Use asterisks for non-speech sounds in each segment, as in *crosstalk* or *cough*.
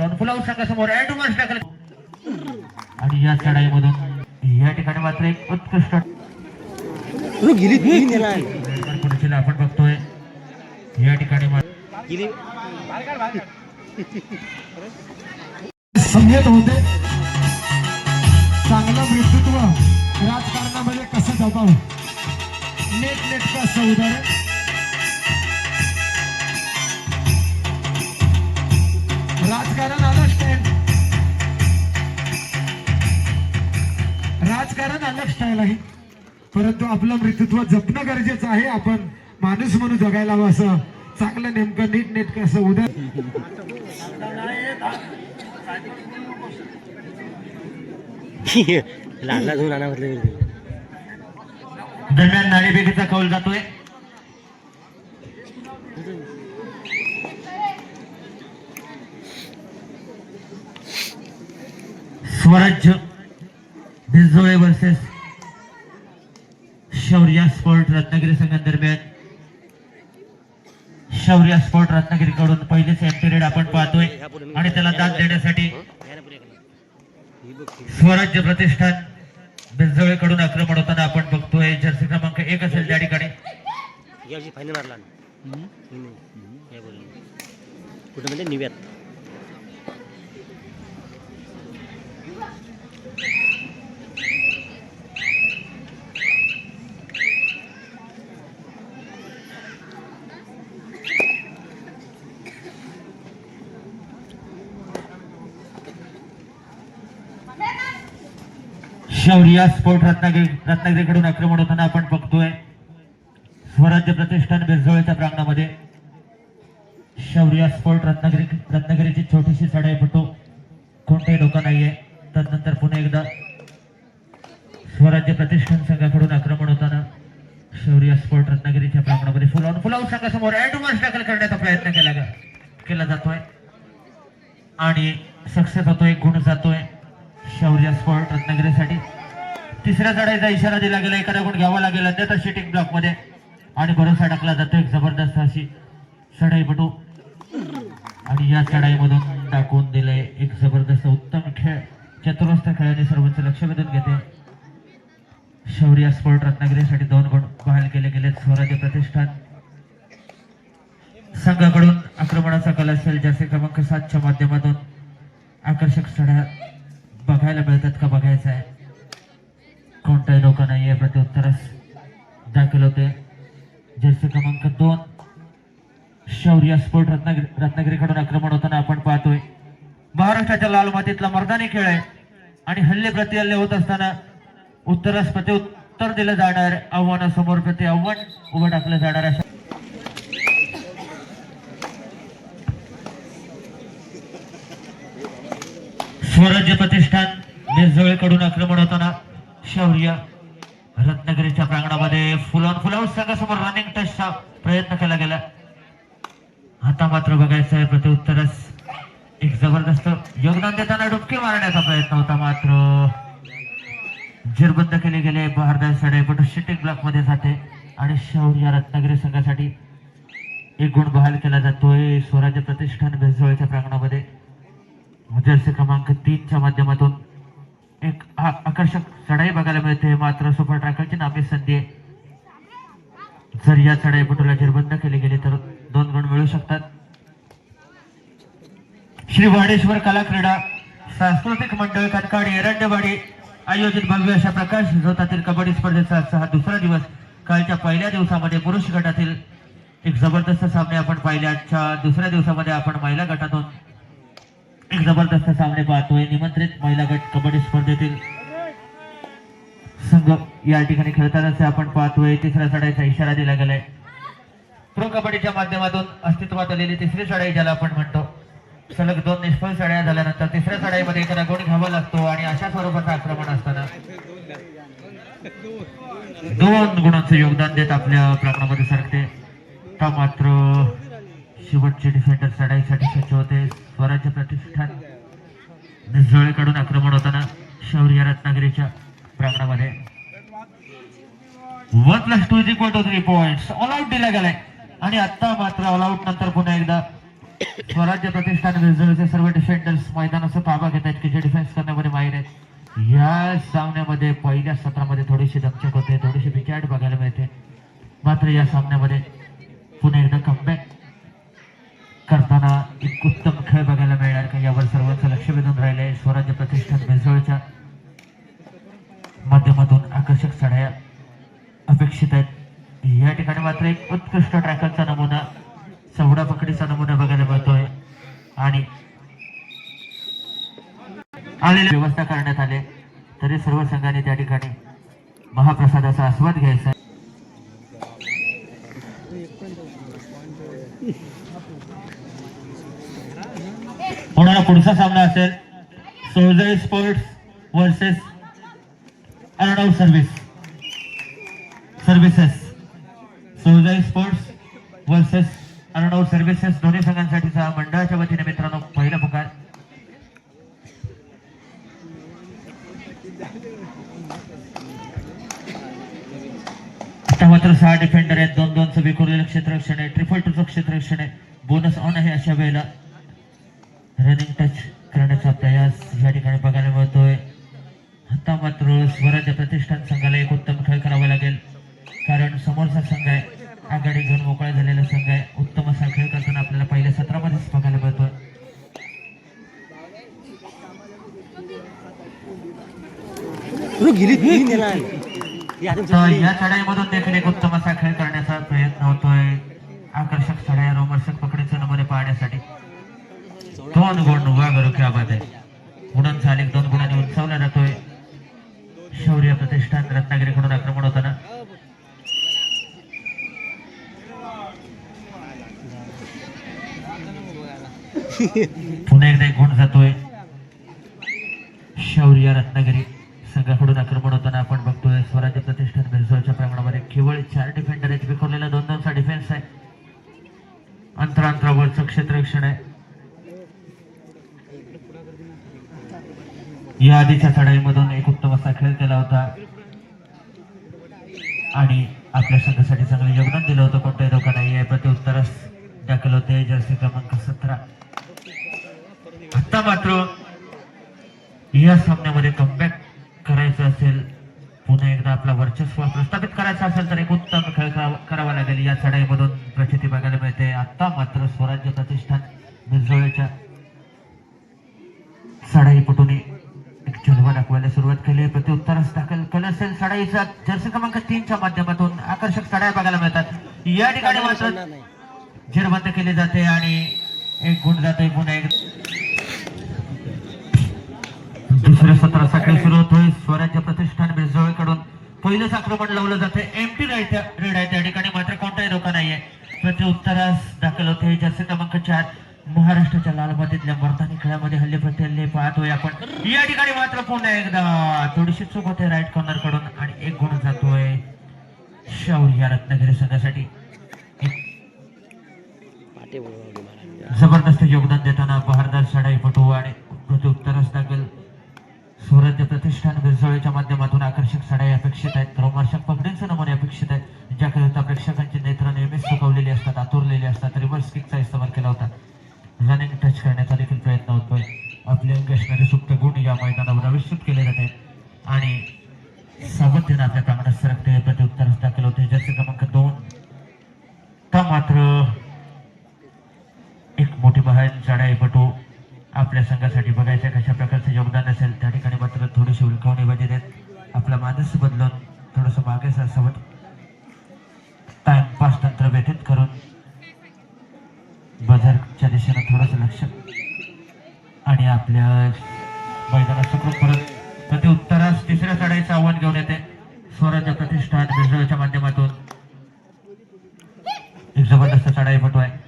फुलावर फुलावर सांगा समोर ऍडव्हान्स टाकलं. आणि या चढाईमधून या ठिकाणी मात्र एक उत्कृष्ट आपण बघतोय. या ठिकाणी समजत होते. चांगलं नेतृत्व राजकारणामध्ये कसं जगावं नेट नेटकं असं स्टाईल आहे. परंतु आपलं मृत्यूत्व जपणं गरजेचं आहे. आपण माणूस म्हणून जगायला हवं असं. चांगलं नेमकं नीट नेटकं असं *laughs* म्हटलं दरम्यान नाणेफेकीचा कौल जातोय. स्वराज्य भिजोळे वर्सेस शौर्य स्पोर्ट रत्नागिरी संघांदरम्यान. शौर्य स्पोर्ट रत्नागिरीकडून कडून पहिलेच पिरियड आपण पाहतोय. आणि त्याला दाद देण्यासाठी स्वराज्य प्रतिष्ठान बिंजवळेकडून आक्रमण होताना आपण बघतोय. जर्सी क्रमांक एक असेल त्या ठिकाणी. कुठे म्हणजे निव्यात. शौर्य स्पोर्ट रत्नागिरी रत्नागिरीकडून आक्रमण होताना आपण बघतोय. स्वराज्य प्रतिष्ठान बिरजोळच्या प्रांगणामध्ये. शौर्य स्पोर्ट रत्नागिरी रत्नागिरीची छोटीशी चढाई फुटो कोणतेही धोका नाहीये. तदनंतर पुन्हा एकदा स्वराज्य प्रतिष्ठान संघाकडून आक्रमण होताना शौर्य स्पोर्ट रत्नागिरीच्या प्रांगणामध्ये फुलावून फुलावून संघासमोर ऍडव्हान्स दाखल करण्याचा प्रयत्न केला केला जातोय. आणि सक्सेस होतोय गुण जातोय शौर्य स्पोर्ट रत्नागिरीसाठी. तिसऱ्या चढाईचा इशारा दिला गेला एखाद्याकडून घ्यावा लागेल अन्यथा शिटिंग ब्लॉकमध्ये आणि भरोसा टाकला जातो एक जबरदस्त अशी चढाईपटू आणि या चढाईमधून टाकून दिले एक जबरदस्त उत्तम खेळ. चतुरस्थ खेळाने सर्वांचं लक्ष वेधून घेते. शौर्य स्पोर्ट रत्नागिरीसाठी दोन गुण बहाल केले गेले स्वराज्य प्रतिष्ठान. संघाकडून आक्रमणाचा कल असेल जसे क्रमांक सातच्या माध्यमातून आकर्षक चढा बघायला मिळतात का बघायचं आहे. कोणताही धोका नाहीये. प्रत्युत्तरच दाखल होते जर्सी क्रमांक दोन. शौर्य स्पोर्ट रत्नागिरी रत्नागिरीकडून आक्रमण होताना आपण पाहतोय. महाराष्ट्राच्या लाल मातीतला मर्दानी खेळ आहे. आणि हल्ले प्रतिहल्ले होत असताना उत्तरास प्रत्युत्तर दिलं जाणार. आव्हानासमोर प्रति आव्हान उभं टाकलं जाणार अशा स्वराज्य प्रतिष्ठान मिरजवळीकडून आक्रमण होताना शौर्य रत्नागिरीच्या प्रांगणामध्ये फुलान फुलावर संघासमोर रनिंग टचचा प्रयत्न केला गेला. आता मात्र बघायचं आहे प्रत्युत्तरच. एक जबरदस्त योगदान देताना डुबकी मारण्याचा प्रयत्न होता मात्र. जेरबंद केले गेले भारदास सडेपटू शिटिंग ब्लॉकमध्ये जाते. आणि शौर्य रत्नागिरी संघासाठी एक गुण बहाल केला जातोय स्वराज्य प्रतिष्ठान भेसजवळच्या प्रांगणामध्ये. जर्सी क्रमांक तीनच्या माध्यमातून एक आकर्षक चढाई बघायला मिळते. मात्र सुपर ट्रॅकरची नामी संधी आहे. जर या चढाई पटोला निर्बंध केले गेले तर दोन गुण मिळू शकतात. श्री वाडेश्वर कला क्रीडा सांस्कृतिक मंडळ कनकाडी एरंडवाडी आयोजित भव्य अशा प्रकाश जोतातील कबड्डी स्पर्धेचा हा दुसरा दिवस कालच्या पहिल्या दिवसामध्ये पुरुष गटातील एक जबरदस्त सामने आपण पाहिले. आजच्या दुसऱ्या दिवसामध्ये आपण महिला गटातून एक जबरदस्त सामने पाहतोय. निमंत्रित महिला गट कबड्डी स्पर्धेतील संघ या ठिकाणी खेळतानाच आपण पाहतोय. तिसऱ्या चढाईचा इशारा दिला गेलाय. प्रो कबड्डीच्या माध्यमातून अस्तित्वात आलेली तिसरी चढाई ज्याला आपण म्हणतो सलग दोन निष्फळ चढाया झाल्यानंतर तिसऱ्या चढाईमध्ये एखादा गुण घ्यावा लागतो आणि अशा स्वरूपाचं आक्रमण असताना दोन गुणांचं योगदान देत आपल्या प्रांगणामध्ये सरकते. का मात्र शेवटचे डिफेंडर चढाईसाठी सज्ज होते. स्वराज्य प्रतिष्ठान निझोळेकडून आक्रमण होताना शौर्य रत्नागिरीच्या प्रांगणामध्ये. One plus two is equal to three point all out दिला गेलाय. आणि आता मात्र ऑल आउट नंतर पुन्हा एकदा स्वराज्य प्रतिष्ठान विजयचे सर्व डिफेंडर्स मैदानाचा ताबा घेत आहेत की जे डिफेन्स करण्यामध्ये माहीर आहेत. या सामन्यामध्ये पहिल्या सत्रामध्ये थोडीशी दमचक होते. थोडीशी बिचाट बघायला मिळते. मात्र या सामन्यामध्ये पुन्हा एकदा कमबॅक करताना एक उत्तम खेळ बघायला मिळणार का? यावर सर्वांचं लक्ष वेधून राहिले स्वराज्य प्रतिष्ठान मिसळच्या माध्यमातून आकर्षक चढाया अपेक्षित आहेत. या ठिकाणी मात्र एक उत्कृष्ट ट्रॅकरचा नमुना चवडा पकडीचा नमुना बघायला मिळतोय. आणि आलेली व्यवस्था करण्यात आले. तरी सर्व संघाने त्या ठिकाणी महाप्रसादाचा आस्वाद घ्यायचा आहे. होणारा पुढचा सामना असेल सोजय sports versus Arnav service services सोजय sports versus Arnav services दोन्ही संघांसाठीचा मंडळाच्या वतीने मित्रांनो पहिला पुकार. मात्र सहा डिफेंडर आहेत. दोन दोनचं विखुरलेलं क्षेत्ररक्षण आहे. ट्रिपल टूचं क्षेत्ररक्षण आहे. बोनस ऑन आहे अशा वेळेला. रनिंग टच करण्याचा प्रयास या ठिकाणी बघायला मिळतोय. आता मात्र स्वराज्य प्रतिष्ठान संघाला एक उत्तम खेळ करावा लागेल. कारण समोरचा संघ आहे आघाडी घेऊन मोकळा झालेला संघ आहे. उत्तम असा खेळ करताना आपल्याला पहिल्या सत्रामध्येच बघायला मिळतोय. या चढाईमधून देखील एक उत्तम असा खेळ करण्याचा प्रयत्न होतोय. आकर्षक चढाई रोमर्षक पकडीचे नमुने पाहण्यासाठी. दोन गुण वागरू क्या बात आहे गुणांचा आलेख दोन गुणांनी उंचावला जातोय. शौर्य प्रतिष्ठान रत्नागिरीकडून आक्रमण होताना. पुन्हा एकदा एक गुण जातोय. शौर्य रत्नागिरी संघाकडून आक्रमण होताना आपण बघतोय स्वराज्य प्रतिष्ठान भेसळच्या प्रमाणामध्ये केवळ चार डिफेंडर आहेत विखुरलेला दोन दोनचा डिफेन्स आहे अंतरांतरावरचं क्षेत्ररक्षण आहे या आधीच्या चढाईमधून एक उत्तम असा खेळ केला होता. आणि आपल्या संघासाठी चांगलं योगदान दिलं होतं. कोणत्याही धोका नाही आहे दाखल होते. जर्सी क्रमांक सतरा. आता मात्र या सामन्यामध्ये कमबॅक करायचं असेल पुन्हा एकदा आपला वर्चस्व प्रस्थापित करायचं असेल तर एक उत्तम खेळ करावा लागेल. या चढाईमधून प्रचिती बघायला मिळते. आता मात्र स्वराज्य प्रतिष्ठान मिरजोळ्याच्या चढाईपटून एक जलवा दाखवायला सुरुवात केली. प्रत्युत्तरास दाखल केलं. असेल चढाईचा जर्सी क्रमांक तीनच्या माध्यमातून आकर्षक चढाई बघायला मिळतात. या ठिकाणी मात्र. जिरबंद केली जाते आणि एक गुण जाते पुन्हा एक दुसऱ्या सत्राचा खेळ सुरू होतोय. स्वराज्य प्रतिष्ठान बेजोळकडून पहिलंच आक्रमण लावलं जाते एमटी रेड आहे त्या ठिकाणी मात्र कोणताही धोका नाहीये. प्रत्युत्तरास दाखल होते जास्त क्रमांक चार. महाराष्ट्राच्या लालबादीतल्या मर्दानी खेळामध्ये हल्ले प्रत्यल्ले पाहतोय आपण. या ठिकाणी मात्र पुन्हा एकदा थोडीशी चूक होते राईट कॉर्नरकडून आणि एक गुण जातोय शौर्य रत्नागिरी संघासाठी. जबरदस्त योगदान देताना बहारदार चढाईपटू आणि प्रत्युत्तरच दाखल स्वराज्य प्रतिष्ठान बिरजोळीच्या माध्यमातून आकर्षक सडाई अपेक्षित आहेत. रोमार्शक पकडींचे नमुने अपेक्षित आहेत. ज्याकरिता प्रेक्षकांची नेत्र नेहमीच सुकवलेली असतात आतुरलेली असतात. रिव्हर्स किकचा इस्तेमाल केला होता. रनिंग टच करण्याचा देखील प्रयत्न होतोय. आपले अंगी असणारे सुप्त गुण या मैदानावर आविष्कृत केले जाते. आणि सावधतेनं आपल्या प्रांगणात सरकते प्रत्युत्तरच दाखल होते जर्सी क्रमांक दोन का मात्र एक मोठी बहान चढाईपटू आपल्या संघासाठी बघायचं कशा प्रकारचं योगदान असेल त्या ठिकाणी मात्र थोडीशी उलकावणी बाजी देत आपला मानस बदलून थोडंसं मागे सरसवत टाइमपास तंत्र व्यतीत करून बझरच्या दिशेनं थोडंसं लक्ष आणि आपल्या मैदानात सुखरूप परत प्रति उत्तरास तिसऱ्या चढाईचं आव्हान घेऊन येते. स्वराज्य प्रतिष्ठान बिजोळच्या माध्यमातून. एक जबरदस्त चढाईपटू आहे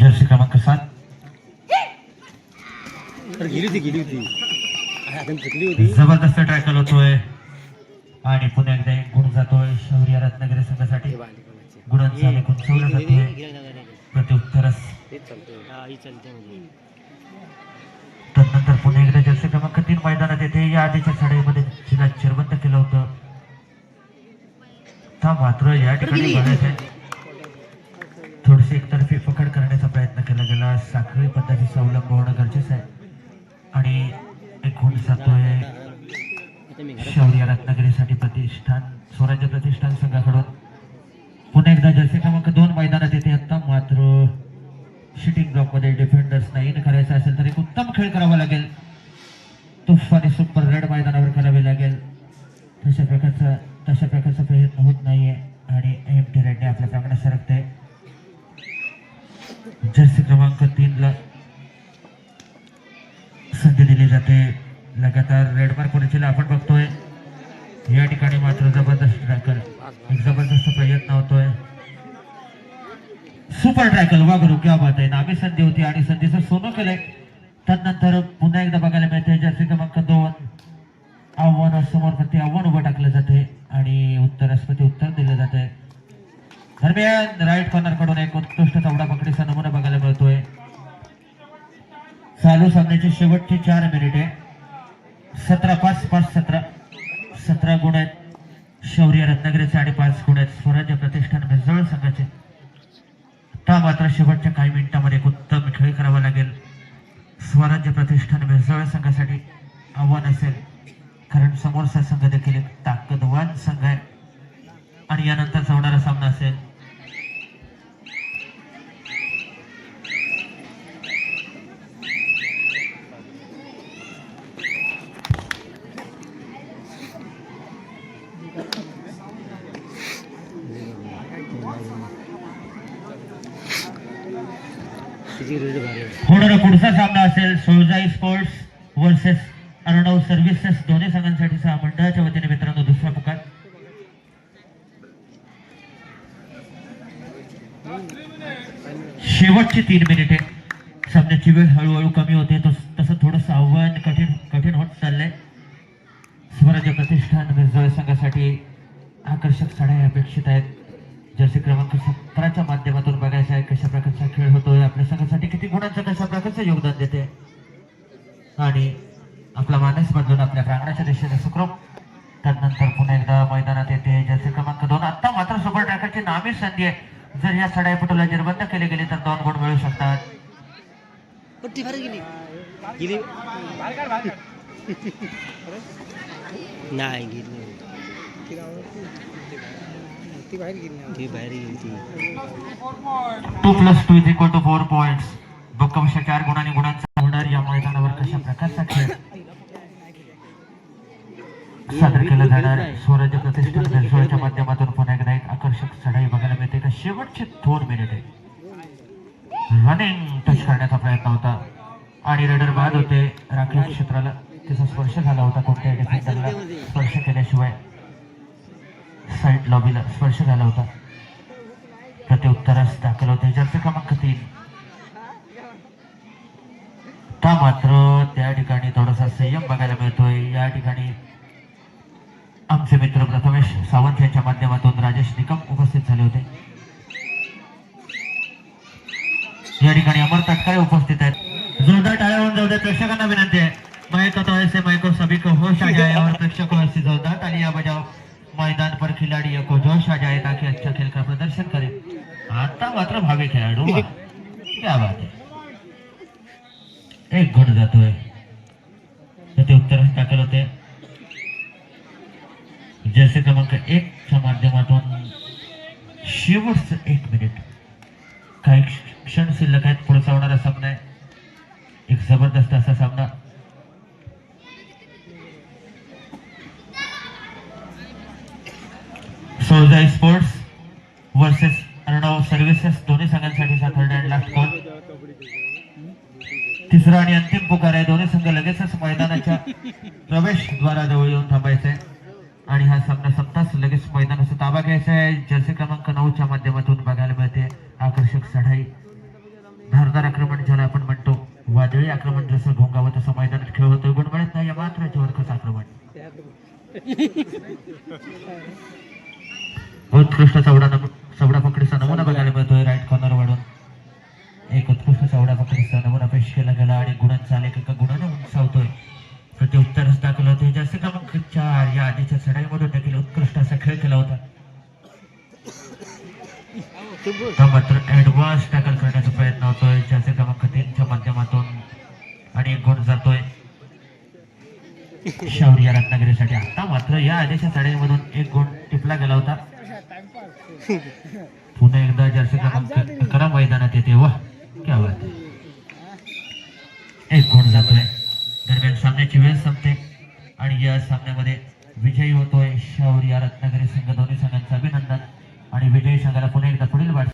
जर्सी क्रमांक सात. जबरदस्त ट्रॅकल होतोय. आणि पुन्हा एकदा एक गुण जातोय शौर्य रत्नागिरी संघासाठी. गुणांचा हा ही चालते म्हणजे. तदनंतर पुन्हा एकदा जर्सी क्रमांक तीन मैदानात येते. या आधीच्या चढाईमध्ये जिला चिरबंद केलं होतं. मात्र या ठिकाणी थोडीशी एकतर्फी पकड करण्याचा प्रयत्न केला गेला. साखळी पद्धतीचा अवलंब होणं गरजेचं आहे. आणि एक गुण जातोय शौर्य रत्नागिरीसाठी प्रतिष्ठान स्वराज्य प्रतिष्ठान संघाकडून. पुन्हा एकदा जर्सी क्रमांक दोन मैदानात येते. आता मात्र शिटिंग ब्लॉकमध्ये डिफेंडर्सना इन करायचं असेल तर एक उत्तम खेळ करावा लागेल. तुफानी सुपर रेड मैदानावर करावे लागेल. तशा प्रकारचा तशा प्रकारचा प्रयत्न होत नाहीये. आणि एम टी रेड्डी आपल्या प्रांगणात सरकते जर्सी क्रमांक तीनला संधी दिली जाते. लगातार रेड मार्क कोणाचीला आपण बघतोय. या ठिकाणी मात्र जबरदस्त टाकल एक जबरदस्त प्रयत्न होतोय. सुपर ट्रॅकल वा गुरु क्या बात आहे. नामी संधी होती आणि संधीचं सोनं केलंय त्यानंतर पुन्हा एकदा बघायला मिळते. जर्सी क्रमांक दोन. आव्हानासमोर प्रति आव्हान उभं टाकलं जाते आणि उत्तरास उत्तर दिलं जाते दरम्यान राईट कॉर्नरकडून एक उत्कृष्ट चौडा पकडीचा नमुना बघायला मिळतोय. चालू सामन्याचे शेवटची चार मिनिटे सतरा पाच पाच सतरा. सतरा गुण आहेत. शौर्य रत्नागिरीचे आणि पाच गुण आहेत. स्वराज्य प्रतिष्ठान मिसळ संघाचे. आता मात्र शेवटच्या काही मिनिटांमध्ये एक उत्तम खेळ करावा लागेल. स्वराज्य प्रतिष्ठान मिसळ संघासाठी आव्हान असेल. कारण समोरचा संघ देखील एक ताकदवान संघ आहे. आणि यानंतर होणारा सामना असेल. होणारा पुढचा सामना असेल सोळजाई स्पोर्ट्स वर्सेस अरणव सर्व्हिसेस दोन्ही संघांसाठीचा मंडळाच्या वतीने मित्रांनो दुसरा पुकार शेवटची तीन मिनिटे. सामन्याची वेळ हळूहळू कमी होते तस तसं थोडंसं आव्हान कठीण कठीण होत चाललंय. स्वराज्य प्रतिष्ठान संघासाठी आकर्षक साड्या अपेक्षित आहेत. जर्सी क्रमांक सतराच्या माध्यमातून बघायचं आहे कशा प्रकारचा खेळ होतोय आपल्या संघासाठी किती गुणांचं कशा प्रकारचं योगदान देते. आणि आपला मानस बदलून आपल्या प्रांगणाच्या दिशेने सुक्रम त्यानंतर पुन्हा एकदा मैदानात येते. जर्सी क्रमांक दोन आता मात्र सुपर ट्रॅकरची नामी संधी आहे. जर या चढाईपटूला निर्बंध केले गेले तर दोन गुण मिळू शकतात. *laughs* नाही गेली ती बाहेर गेली ती बाहेर गेली ती. Two plus two is equal to four points भक्कमशा चार गुणांनी गुणांचा होणार या मैदानावर कशा प्रकारचा खेळ? सादर केला जाणार. स्वराज्य प्रतिष्ठान माध्यमातून पुन्हा एकदा एक आकर्षक चढाई बघायला मिळते. का शेवटचे दोन मिनिटे. रनिंग टच करण्याचा प्रयत्न होता. आणि रेडर बाद होते. राखीव क्षेत्राला तिचा स्पर्श झाला होता. कोणत्याही डिफेंडरला स्पर्श केल्याशिवाय. साईड लॉबीला स्पर्श झाला होता. प्रत्युत्तरास दाखल होते. जर्सी क्रमांक तीन का मात्र त्या ठिकाणी थोडासा संयम बघायला मिळतोय. या ठिकाणी आमचे मित्र प्रथमेश सावंत यांच्या माध्यमातून राजेश निकम उपस्थित झाले होते. या ठिकाणी अमर तटकाळे उपस्थित आहेत. जोरदार टाळ्या होऊन जाऊ दे प्रेक्षकांना विनंती आहे. माइक तो ऐसे माइको सभी को होश आ जाए और प्रेक्षकों ऐसी जोरदार तालियां बजाओ मैदान पर खिलाड़ियों को जोश आ जाए ताकि अच्छा खेल का प्रदर्शन करे। आता मात्र भावी खेळाडू. *laughs* क्या बात आहे एक गुण जातोय उत्तर दाखल होते जैसे क्रमांक एक च्या माध्यमातून शेवटचं एक मिनिट. काही क्ष- क्षण शिल्लक आहेत पुढचा होणारा सामना आहे. एक जबरदस्त असा सामना. सोळजाई स्पोर्ट्स वर्सेस अर्णव सर्व्हिसेस दोन्ही संघांसाठीचा थर्ड अँड लास्ट कॉल तिसरा आणि अंतिम पुकार आहे. दोन्ही संघ लगेचच मैदानाच्या प्रवेशद्वाराजवळ येऊन थांबायचे आणि हा सामना संपताच लगेच मैदानाचा ताबा घ्यायचा आहे जर्सी क्रमांक नऊच्या माध्यमातून बघायला मिळते आकर्षक चढाई धारदार आक्रमण ज्याला आपण म्हणतो वादळी आक्रमण जसं घोंगावं तसं मैदानात खेळ होतोय गुण मिळत नाही या मात्र जोरखच आक्रमण उत्कृष्ट चौडा नमू चौडा पकडीचा नमुना बघायला मिळतोय राईट कॉर्नर वाढून एक उत्कृष्ट चौडा पकडीचा नमुना पेश केला गेला आणि गुणांचा आलेख एका गुणाने उंचावतोय. प्रत्युत्तरच दाखल होते जास्त क्रमांक चार या आधीच्या चढाईमधून देखील उत्कृष्ट असा खेळ केला होता. मात्र ऍडव्हान्स टॅकल करण्याचा प्रयत्न होतोय. जर्सी क्रमांक तीनच्या माध्यमातून आणि एक गुण जातोय. शौर्य रत्नागिरीसाठी आता मात्र या आदेशा चढाईमधून एक गुण टिपला गेला होता. पुन्हा एकदा जर्सी क्रमांक अकरा मैदानात येते वा क्या बात. एक गुण जातोय. दरम्यान सामन्याची वेळ संपते आणि या सामन्यामध्ये विजयी होतोय शौर्य रत्नागिरी संघ. दोन्ही संघांचं अभिनंदन आणि विजयी संघाला पुन्हा एकदा पुढील वाट